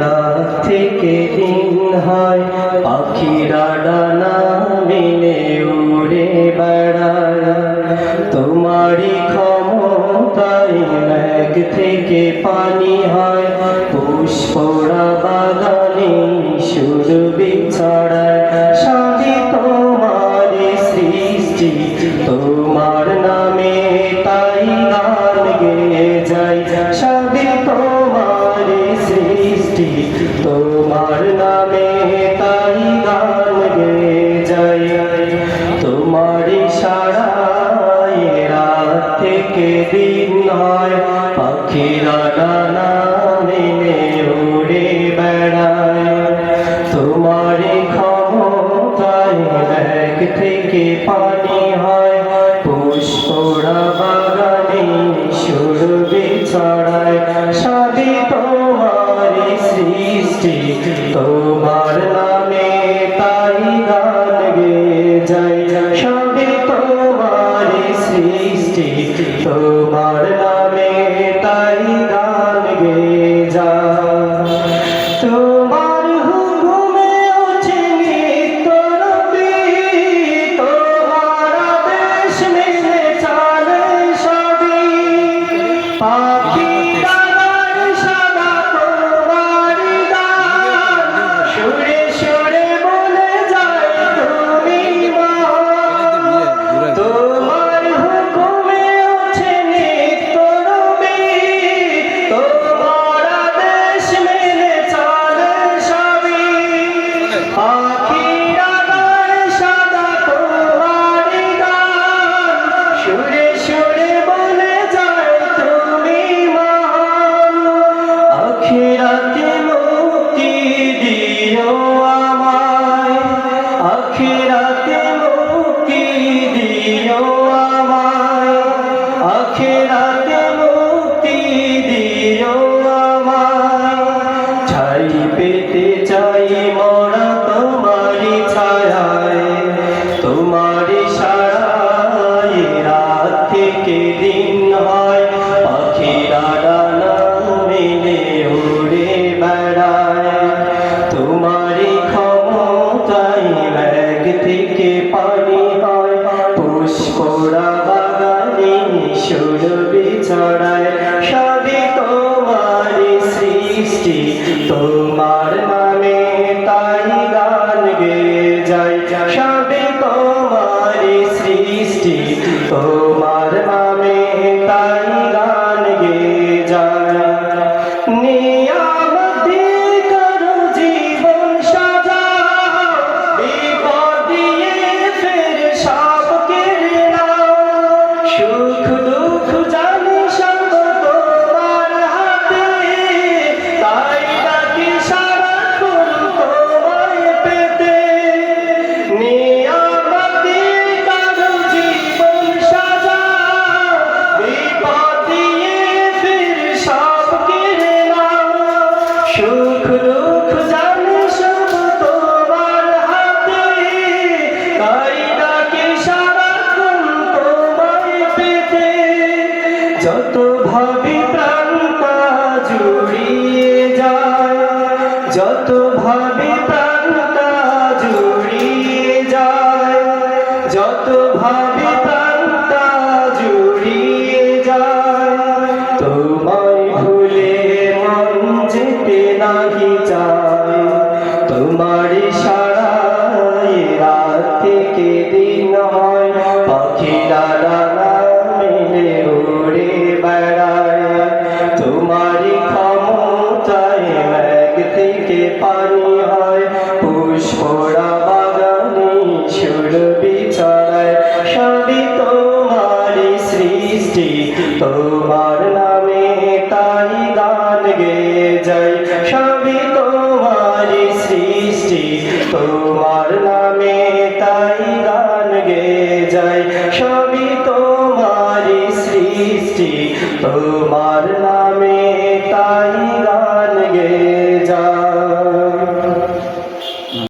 রাত থেকে দিন হয়। পাখিরা ডানা মিলে উড়ে বেড়ায়। তোমারই ক্ষমতায় মেঘ থেকে পানি হয়। পুষ্পরা বাগানে সুরবি ছড়ায় তোমারই Ah. যত ভাবে সরি তোমার সৃষ্টি। তোমার নামে তাই গান গে যাই। সবই তোমার সৃষ্টি। তোমার নামে তাই গান গে যাই। সবই তোমার সৃষ্টি। তোমার নামে